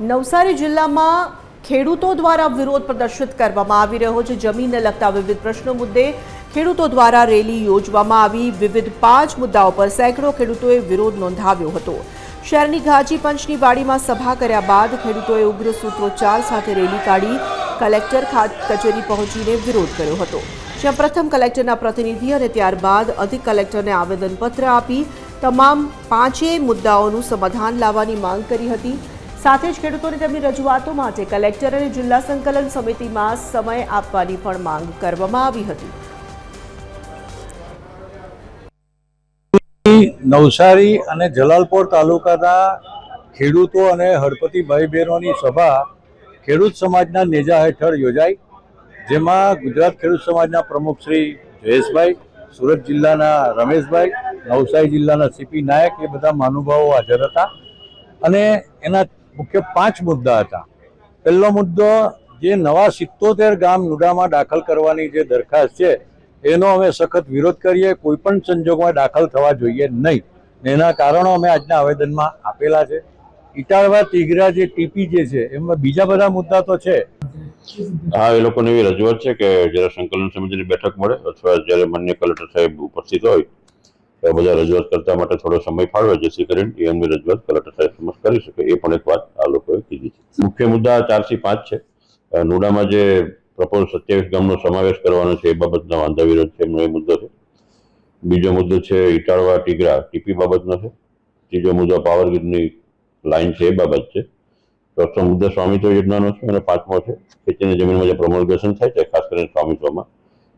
નવસારી જિલ્લામાં ખેડૂતો દ્વારા વિરોધ પ્રદર્શિત કરવામાં આવી રહ્યો છે. જમીનને લગતા વિવિધ પ્રશ્નો મુદ્દે ખેડૂતો દ્વારા રેલી યોજવામાં આવી. વિવિધ પાંચ મુદ્દાઓ પર સેંકડો ખેડૂતોએ વિરોધ નોંધાવ્યો હતો. શહેરની ઘાજી પંચની વાડીમાં સભા કર્યા બાદ ખેડૂતોએ ઉગ્ર સૂત્રોચ્ચાર સાથે રેલી કાઢી કલેક્ટર કચેરી પહોંચીને વિરોધ કર્યો હતો. જ્યાં પ્રથમ કલેક્ટરના પ્રતિનિધિ અને ત્યારબાદ અધિક કલેક્ટરને આવેદનપત્ર આપી તમામ પાંચેય મુદ્દાઓનું સમાધાન લાવવાની માંગ કરી હતી. સાથે જ ખેડૂતોને તેમની રજૂઆતો માટે કલેક્ટર અને જિલ્લા સંકલન સમિતિમાં સમય આપવાની પણ માંગ કરવામાં આવી હતી. નવસારી અને જલાલપોર તાલુકાના ખેડૂતો અને હળપતિ ભાઈ બહેનોની સભા ખેડૂત સમાજના નેજા હેઠળ યોજાઈ, જેમાં ગુજરાત ખેડૂત સમાજના પ્રમુખ શ્રી જયેશભાઈ, સુરત જિલ્લાના રમેશભાઈ, નવસારી જિલ્લાના સીપી નાયક એ બધા મહાનુભાવો હાજર હતા. અને એના મુખ્ય પાંચ મુદ્દા હતા. પહેલો મુદ્દો, જે નવા સિત્તોતેર ગામ નુડામાં દાખલ કરવાની જે દરખાસ્ત છે, એનો અમે સખત વિરોધ કરીએ કોઈ પણ સંજોગમાં દાખલ થવા જોઈએ નહીં. એના કારણો અમે આજના આવેદનમાં આપેલા છે. ઇટાળવા તીગરા જે ટીપી જે છે, એમાં બીજા બધા મુદ્દા તો છે. હા, એ લોકોને એવી રજૂઆત છે કે જ્યારે સંકલન સમિતિની બેઠક મળે અથવા જ્યારે માન્ય કલેક્ટર સાહેબ ઉપસ્થિત હોય, તો બધા રજૂઆત કરતા માટે થોડો સમય ફાળવે, જેથી કરીને એ અંગે રજૂઆત કલેક્ટર સાહેબ સમક્ષ કરી શકે, એ પણ એક વાત આ લોકોએ કીધી છે. મુખ્ય મુદ્દા ચારથી પાંચ છે. નોડામાં જે પ્રપોઝ સત્યાવીસ ગામનો સમાવેશ કરવાનો છે, એ બાબતના વાંધા વિરોધ છે, એમનો એ મુદ્દો છે. બીજો મુદ્દો છે, ઇટાળવા ટીગરા, ટીપી બાબતનો છે. ત્રીજો મુદ્દો પાવર ગ્રીડની લાઈન છે, એ બાબત છે. ચોથો મુદ્દો સ્વામિત્વ યોજનાનો છે અને પાંચમો છે, ખેતીની જમીનમાં જે પ્રમોલગેશન થાય છે, ખાસ કરીને સ્વામિત્વમાં,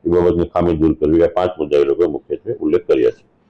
એ બાબતની ખામી દૂર કરવી. આ પાંચ મુદ્દા એ લોકોએ મુખ્યત્વે ઉલ્લેખ કર્યા છે.